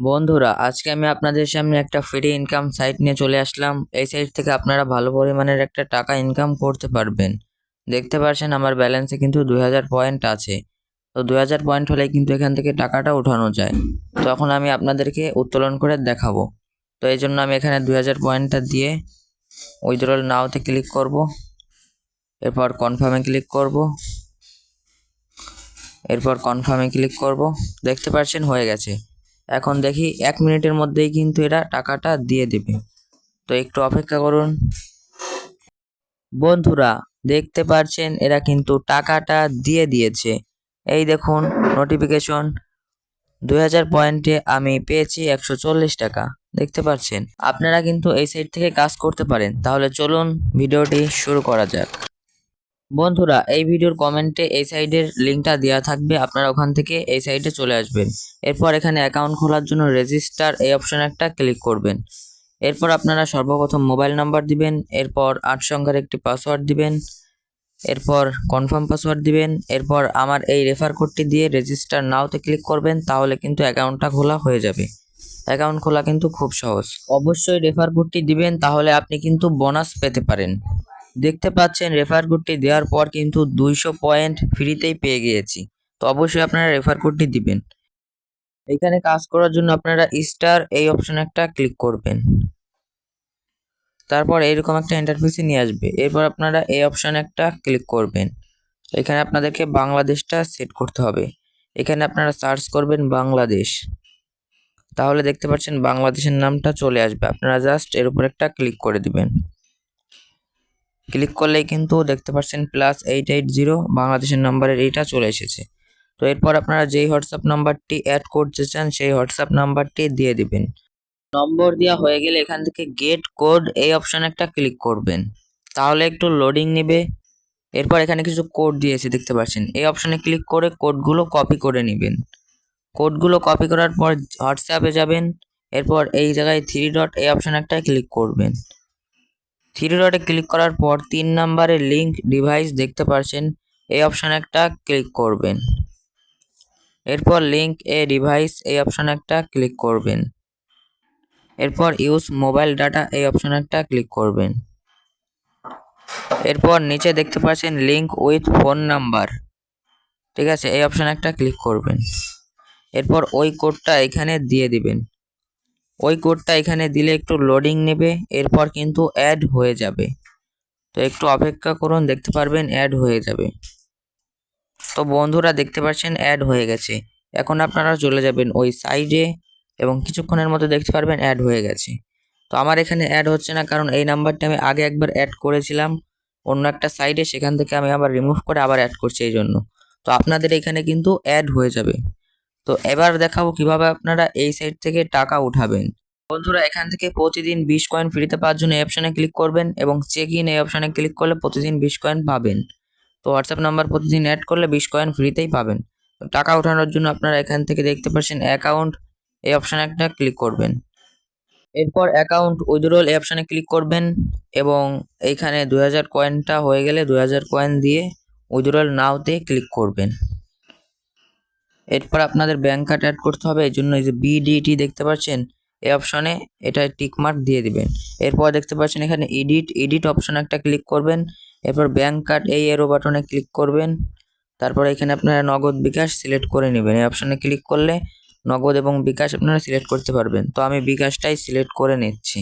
বন্ধুরা, আজকে আমি আপনাদের সামনে একটা ফ্রি ইনকাম সাইট নিয়ে চলে আসলাম। এই সাইট থেকে আপনারা ভালো পরিমাণের একটা টাকা ইনকাম করতে পারবেন। দেখতে পাচ্ছেন আমার ব্যালেন্সে কিন্তু দুই হাজার পয়েন্ট আছে। তো দুই হাজার পয়েন্ট হলে কিন্তু এখান থেকে টাকাটা উঠানো যায়। তখন আমি আপনাদেরকে উত্তোলন করে দেখাবো। তো এই জন্য আমি এখানে দুই হাজার পয়েন্টটা দিয়ে উইথড্রল নাওতে ক্লিক করব। এরপর কনফার্মে ক্লিক করব। এরপর কনফার্মে ক্লিক করব। দেখতে পাচ্ছেন হয়ে গেছে। এখন দেখি এক মিনিটের মধ্যেই কিন্তু এরা টাকাটা দিয়ে দেবে। তো একটু অপেক্ষা করুন। বন্ধুরা, দেখতে পাচ্ছেন এরা কিন্তু টাকাটা দিয়ে দিয়েছে। এই দেখুন নোটিফিকেশন দুই হাজার পয়েন্টে আমি পেয়েছি একশো চল্লিশ টাকা। দেখতে পাচ্ছেন আপনারা কিন্তু এই সাইট থেকে কাজ করতে পারেন। তাহলে চলুন, ভিডিওটি শুরু করা যাক। বন্ধুরা, এই ভিডিওর কমেন্টে এই সাইডের লিঙ্কটা দেওয়া থাকবে, আপনারা ওখান থেকে এই সাইডে চলে আসবেন। এরপর এখানে অ্যাকাউন্ট খোলার জন্য রেজিস্টার এই অপশন একটা ক্লিক করবেন। এরপর আপনারা সর্বপ্রথম মোবাইল নাম্বার দিবেন, এরপর আট সংখ্যার একটি পাসওয়ার্ড দিবেন, এরপর কনফার্ম পাসওয়ার্ড দিবেন, এরপর আমার এই রেফার কোডটি দিয়ে রেজিস্টার নাওতে ক্লিক করবেন, তাহলে কিন্তু অ্যাকাউন্টটা খোলা হয়ে যাবে। অ্যাকাউন্ট খোলা কিন্তু খুব সহজ। অবশ্যই রেফার কোডটি দিবেন, তাহলে আপনি কিন্তু বোনাস পেতে পারেন। দেখতে পাচ্ছেন রেফার কোডটি দেওয়ার পর কিন্তু দুইশো পয়েন্ট ফ্রিতেই পেয়ে গিয়েছি। তো অবশ্যই আপনারা রেফার কোডটি দিবেন। এখানে কাজ করার জন্য আপনারা স্টার এই অপশন একটা ক্লিক করবেন। তারপর এইরকম একটা ইন্টারফেসে নিয়ে আসবে। এরপর আপনারা এই অপশন একটা ক্লিক করবেন। এখানে আপনাদেরকে বাংলাদেশটা সেট করতে হবে। এখানে আপনারা সার্চ করবেন বাংলাদেশ। তাহলে দেখতে পাচ্ছেন বাংলাদেশের নামটা চলে আসবে। আপনারা জাস্ট এর উপর একটা ক্লিক করে দিবেন। ক্লিক করলেই কিন্তু দেখতে পাচ্ছেন প্লাস এইট এইট জিরো বাংলাদেশের নাম্বারের এইটা চলে এসেছে। তো এরপর আপনারা যেই হোয়াটসঅ্যাপ নাম্বারটি অ্যাড করতে চান, সেই হোয়াটসঅ্যাপ নাম্বারটি দিয়ে দিবেন। নম্বর দেওয়া হয়ে গেলে এখান থেকে গেট কোড এই অপশানে একটা ক্লিক করবেন। তাহলে একটু লোডিং নেবে। এরপর এখানে কিছু কোড দিয়েছে, দেখতে পাচ্ছেন। এই অপশানে ক্লিক করে কোডগুলো কপি করে নেবেন। কোডগুলো কপি করার পর হোয়াটসঅ্যাপে যাবেন। এরপর এই জায়গায় থ্রি ডট এই অপশানে একটা ক্লিক করবেন। থ্রি ডটে ক্লিক করার পর তিন নাম্বারে লিঙ্ক ডিভাইস দেখতে পাচ্ছেন এই অপশান একটা ক্লিক করবেন। এরপর লিঙ্ক এ ডিভাইস এই অপশান একটা ক্লিক করবেন। এরপর ইউজ মোবাইল ডাটা এই অপশান একটা ক্লিক করবেন। এরপর নিচে দেখতে পাচ্ছেন লিঙ্ক উইথ ফোন নাম্বার। ঠিক আছে, এই অপশান একটা ক্লিক করবেন। এরপর ওই কোডটা এখানে দিয়ে দিবেন। ওই কোডটা এখানে দিলে একটু লোডিং নেবে, এরপর কিন্তু অ্যাড হয়ে যাবে। তো একটু অপেক্ষা করুন, দেখতে পারবেন অ্যাড হয়ে যাবে। তো বন্ধুরা, দেখতে পাচ্ছেন অ্যাড হয়ে গেছে। এখন আপনারা চলে যাবেন ওই সাইডে এবং কিছুক্ষণের মতো দেখতে পারবেন অ্যাড হয়ে গেছে। তো আমার এখানে অ্যাড হচ্ছে না, কারণ এই নাম্বারটা আমি আগে একবার অ্যাড করেছিলাম। অন্য একটা সাইডে সেখান থেকে আমি আবার রিমুভ করে আবার অ্যাড করছি এই জন্য তো আপনাদের এখানে কিন্তু অ্যাড হয়ে যাবে। তো এবার দেখাবো কীভাবে আপনারা এই সাইট থেকে টাকা উঠাবেন। বন্ধুরা, এখান থেকে প্রতিদিন বিশ কয়েন ফ্রিতে পাওয়ার জন্য এই অপশানে ক্লিক করবেন এবং চেক ইন এই অপশানে ক্লিক করলে প্রতিদিন বিশ কয়েন পাবেন। তো হোয়াটসঅ্যাপ নাম্বার প্রতিদিন অ্যাড করলে বিশ কয়েন ফ্রিতেই পাবেন। তো টাকা ওঠানোর জন্য আপনারা এখান থেকে দেখতে পাচ্ছেন অ্যাকাউন্ট এই অপশানে একটা ক্লিক করবেন। এরপর অ্যাকাউন্ট উইথড্রল এই অপশানে ক্লিক করবেন এবং এইখানে দু হাজার কয়েনটা হয়ে গেলে দু হাজার কয়েন দিয়ে উইথড্রল নাওতে ক্লিক করবেন। এরপর আপনাদের ব্যাঙ্ক কার্ড অ্যাড করতে হবে এই জন্য এই যে বিডিটি দেখতে পাচ্ছেন এই অপশনে এটা টিক মার্ক দিয়ে দিবেন। এরপর দেখতে পাচ্ছেন এখানে এডিট এডিট অপশন একটা ক্লিক করবেন, এরপর ব্যাঙ্ক কার্ড এই এরো বাটনে ক্লিক করবেন, তারপর এখানে আপনারা নগদ বিকাশ সিলেক্ট করে নেবেন। এই অপশনে ক্লিক করলে নগদ এবং বিকাশ আপনারা সিলেক্ট করতে পারবেন। তো আমি বিকাশটাই সিলেক্ট করে নিচ্ছি।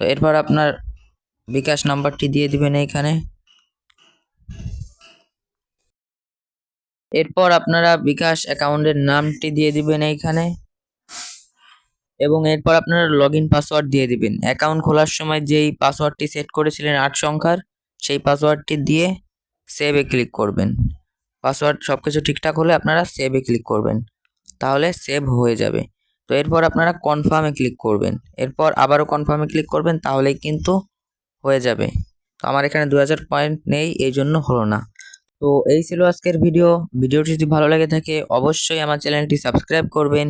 তো এরপর আপনার বিকাশ নাম্বারটি দিয়ে দিবেন এইখানে। এরপর আপনারা বিকাশ অ্যাকাউন্টের নামটি দিয়ে দিবেন এইখানে। এবং এরপর আপনারা লগ ইন পাসওয়ার্ড দিয়ে দিবেন। অ্যাকাউন্ট খোলার সময় যেই পাসওয়ার্ডটি সেট করেছিলেন আট সংখ্যার, সেই পাসওয়ার্ডটি দিয়ে সেভে ক্লিক করবেন। পাসওয়ার্ড সব কিছু ঠিকঠাক হলে আপনারা সেভে ক্লিক করবেন। তাহলে সেভ হয়ে যাবে। তো এরপর আপনারা কনফার্মে ক্লিক করবেন। এরপর আবারও কনফার্মে ক্লিক করবেন, তাহলেই কিন্তু হয়ে যাবে। তো আমার এখানে দু হাজার পয়েন্ট নেই এই জন্য হলো না। তো এই ছিল আজকের ভিডিও ভিডিওটি যদি ভালো লেগে থাকে, অবশ্যই আমার চ্যানেলটি সাবস্ক্রাইব করবেন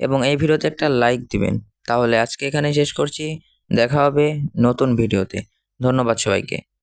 এবং এই ভিডিওতে একটা লাইক দিবেন। তাহলে আজকে এখানে শেষ করছি। দেখা হবে নতুন ভিডিওতে। ধন্যবাদ সবাইকে।